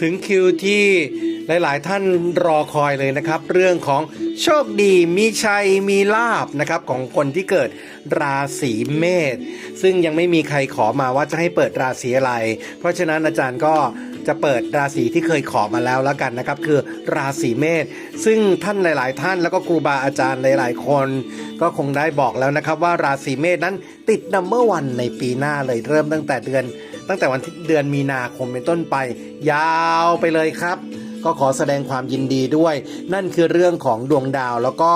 ถึงคิวที่หลาย ๆ ท่านรอคอยเลยนะครับ เรื่องของโชคดีมีชัยมีลาบนะครับของคนที่เกิดราศีเมษซึ่งยังไม่มีใครขอมาว่าจะให้เปิดราศีอะไร เพราะฉะนั้นอาจารย์ก็จะเปิดราศีที่เคยขอมาแล้วแล้วกันนะครับ คือราศีเมษซึ่งท่านหลาย ๆ ท่านแล้วก็ครูบาอาจารย์หลาย ๆ คน ก็คงได้บอกแล้วนะครับว่าราศีเมษนั้นติดนัมเบอร์วันในปีหน้าเลยเริ่มตั้งแต่เดือน ตั้งแต่วันที่เดือนมีนาคมเป็นต้นไป ยาวไปเลยครับ ก็ขอแสดงความยินดีด้วย นั่นคือเรื่องของดวงดาวแล้วก็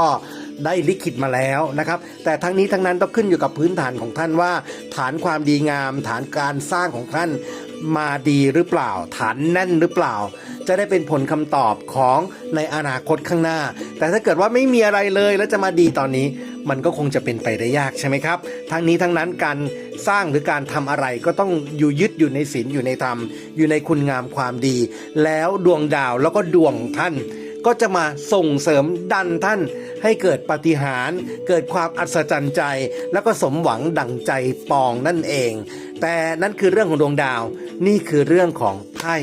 ได้ลิขิตมาแล้วนะครับ แต่ทั้งนี้ทั้งนั้นต้องขึ้นอยู่กับพื้นฐานของท่านว่า ฐานความดีงาม ฐานการสร้างของท่านมาดีหรือเปล่า ฐานแน่นหรือเปล่า จะได้เป็นผลคำตอบของในอนาคตข้างหน้า แต่ถ้าเกิดว่าไม่มีอะไรเลยแล้วจะมาดีตอนนี้ มันก็คงจะเป็นไปได้ยากใช่ไหมครับ ทั้งนี้ทั้งนั้นการสร้างหรือการทำอะไรก็ต้องอยู่ยึดอยู่ในศีลอยู่ในธรรม อยู่ในคุณงามความดี แล้วดวงดาวแล้วก็ดวงท่านก็จะมาส่งเสริมดันท่านให้เกิดปาฏิหาริเกิดความอัศจรรย์ใจ แล้วก็สมหวังดั่งใจปองนั่นเอง แต่นั่นคือเรื่องของดวงดาว นี่คือเรื่องของไพ่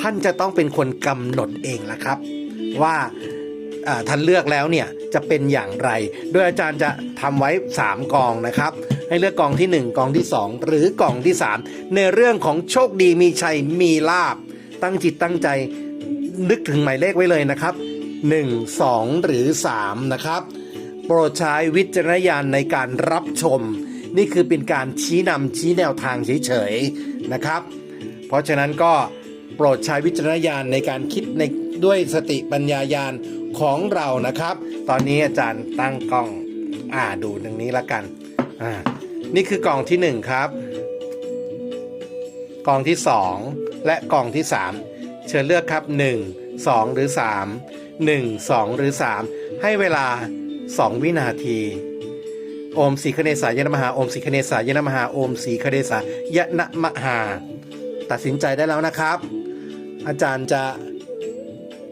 ท่านจะต้องเป็นคนกำหนดเองละครับ ว่า ท่านเลือกแล้วเนี่ยจะเป็นอย่างไร โดยอาจารย์จะทำไว้ 3 กองนะครับ ให้เลือกกองที่ 1 กองที่ 2 หรือกองที่ 3 ในเรื่องของโชคดีมีชัยมีลาบ ตั้งจิตตั้งใจนึกถึงหมายเลขไว้เลยนะครับ 1 2 หรือ 3 นะครับ โปรดใช้วิจารณญาณในการรับชม นี่คือเป็นการชี้นำชี้แนวทางเฉยๆนะครับ เพราะฉะนั้นก็โปรดใช้วิจารณญาณในการคิดใน ด้วยสติปัญญายาณของเรานะครับ ตอนนี้อาจารย์ตั้งกล้องอ่าดูตรงนี้ละกันอ่านี่คือกล่องที่หนึ่งครับกล่องที่สองและกล่องที่สามเชิญเลือกครับหนึ่งสองหรือสามหนึ่งสองหรือสามให้เวลาสองวินาทีโอมสีคเนสายนมหาโอมสีคเนสายนมหาโอมสีคเนสายนมหา ตัดสินใจได้แล้วนะครับ อาจารย์จะ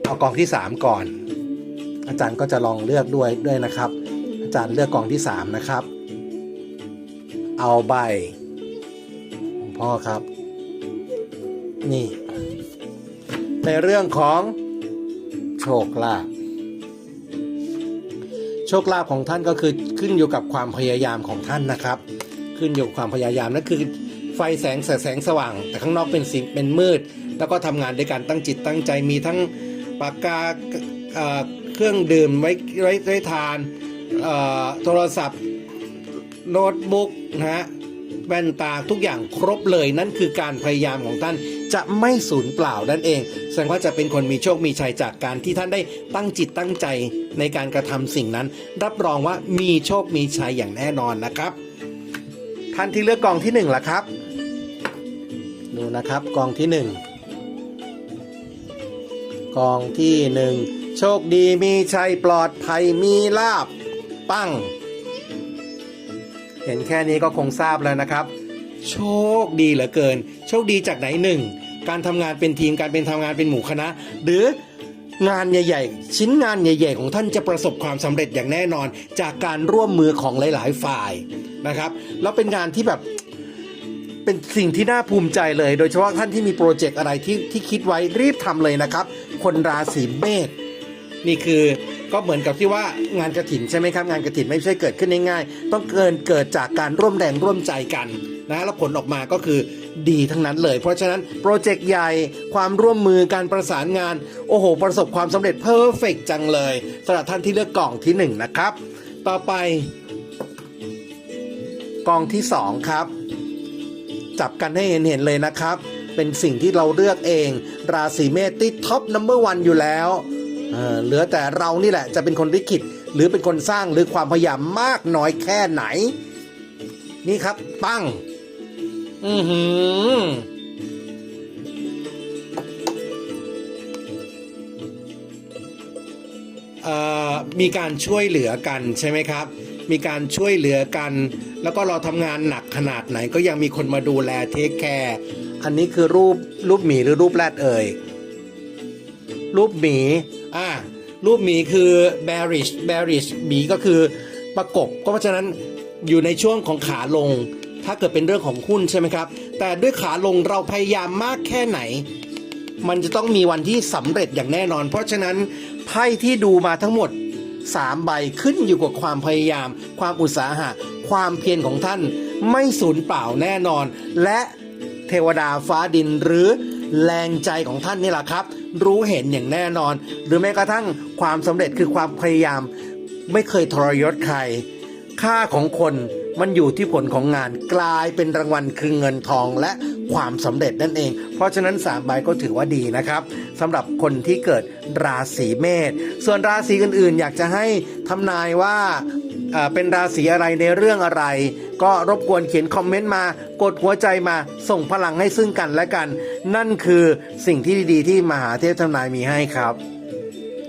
เอากองที่ 3 ก่อน อาจารย์ก็จะลองเลือกด้วยด้วยนะครับ อาจารย์เลือกกองที่ 3 นะครับ เอาใบของพ่อครับ นี่ ในเรื่องของโชคลาภโชคลาภของท่านก็คือขึ้นอยู่กับความพยายามของท่านนะครับ ขึ้นอยู่กับความพยายามนั่นคือไฟแสงแสงสว่าง แต่ข้างนอกเป็นสีเป็นมืด แล้วก็ทำงานด้วยการตั้งจิตตั้งใจมีทั้ง ปากกาเครื่องดื่มไว้ไว้ไว้ทานโทรศัพท์โน้ตบุ๊กนะฮะแว่นตาทุกอย่างครบเลยนั่นคือการพยายามของท่านจะไม่สูญเปล่านั่นเอง แสดงว่าจะเป็นคนมีโชคมีชัยจากการที่ท่านได้ตั้งจิตตั้งใจในการกระทำสิ่งนั้น รับรองว่ามีโชคมีชัยอย่างแน่นอนนะครับ ท่านที่เลือกกองที่หนึ่งล่ะครับ ดูนะครับกองที่หนึ่ง กองที่หนึ่งโชคดีมีชัยปลอดภัยมีลาบ ปั้ง เห็นแค่นี้ก็คงทราบแล้วนะครับ โชคดีเหลือเกิน โชคดีจากไหนหนึ่งการทำงานเป็นทีมการเป็นทำงานเป็นหมู่คณะ หรืองานใหญ่ ๆ ชิ้นงานใหญ่ ๆ ของท่านจะประสบความสำเร็จอย่างแน่นอน จากการร่วมมือของหลาย ๆ ฝ่ายนะครับ แล้วเป็นงานที่แบบ เป็นสิ่งที่น่าภูมิใจเลย โดยเฉพาะท่านที่มีโปรเจกต์อะไรที่ที่คิดไว้รีบทำเลยนะครับ คนราศีเมษนี่คือก็เหมือนกับที่ว่างานกระถินใช่ไหมครับ งานกระถินไม่ใช่เกิดขึ้นง่ายๆต้องเกินเกิดจากการร่วมแรงร่วมใจกันนะแล้วผลออกมาก็คือดีทั้งนั้นเลย เพราะฉะนั้นโปรเจกต์ใหญ่ความร่วมมือการประสานงาน โอ้โห ประสบความสำเร็จเพอร์เฟกจังเลยสำหรับท่านที่เลือกกล่องที่หนึ่งนะครับ ต่อไป กล่องที่สองครับ จับกันให้เห็นเห็นๆเลยนะครับ เป็นสิ่งที่เราเลือกเอง ราศีเมษติดท็อปนัมเบอร์วันอยู่แล้วเเหลือแต่เรานี่แหละจะเป็นคนลิขิตหรือเป็นคนสร้างหรือความพยายามมากน้อยแค่ไหน นี่ครับปั้ง อือหือมีการช่วยเหลือกันใช่ไหมครับ มีการช่วยเหลือกัน แล้วก็เราทำงานหนักขนาดไหนก็ยังมีคนมาดูแลเทคแคร์อันนี้คือรูปรูปหมีหรือรูปแรดเอ่ย รูปหมีอ่ารูปหมีคือ bearish bearish หมีก็คือประกบก็เพราะฉะนั้นอยู่ในช่วงของขาลง ถ้าเกิดเป็นเรื่องของหุ้นใช่ไหมครับ แต่ด้วยขาลงเราพยายามมากแค่ไหน มันจะต้องมีวันที่สำเร็จอย่างแน่นอน เพราะฉะนั้นไพ่ที่ดูมาทั้งหมด 3 ใบขึ้นอยู่กับความพยายาม ความอุตสาหะ ความเพียรของท่านไม่สูญเปล่าแน่นอน และเทวดาฟ้าดินหรือแรงใจของท่านนี่แหละครับ รู้เห็นอย่างแน่นอน หรือแม้กระทั่งความสำเร็จคือความพยายามไม่เคยทรยศใคร ค่าของคนมันอยู่ที่ผลของงานกลายเป็นรางวัลคือเงินทองและความสำเร็จนั่นเอง เพราะฉะนั้น3ใบก็ถือว่าดีนะครับสำหรับคนที่เกิดราศีเมษส่วนราศีอื่นๆ อยากจะให้ทำนายว่า เป็นราศีอะไรในเรื่องอะไร ก็รบกวนเขียนคอมเมนต์มา กดหัวใจมาส่งพลังให้ซึ่งกันและกัน นั่นคือสิ่งที่ดีๆที่มหาเทพทำนายมีให้ครับ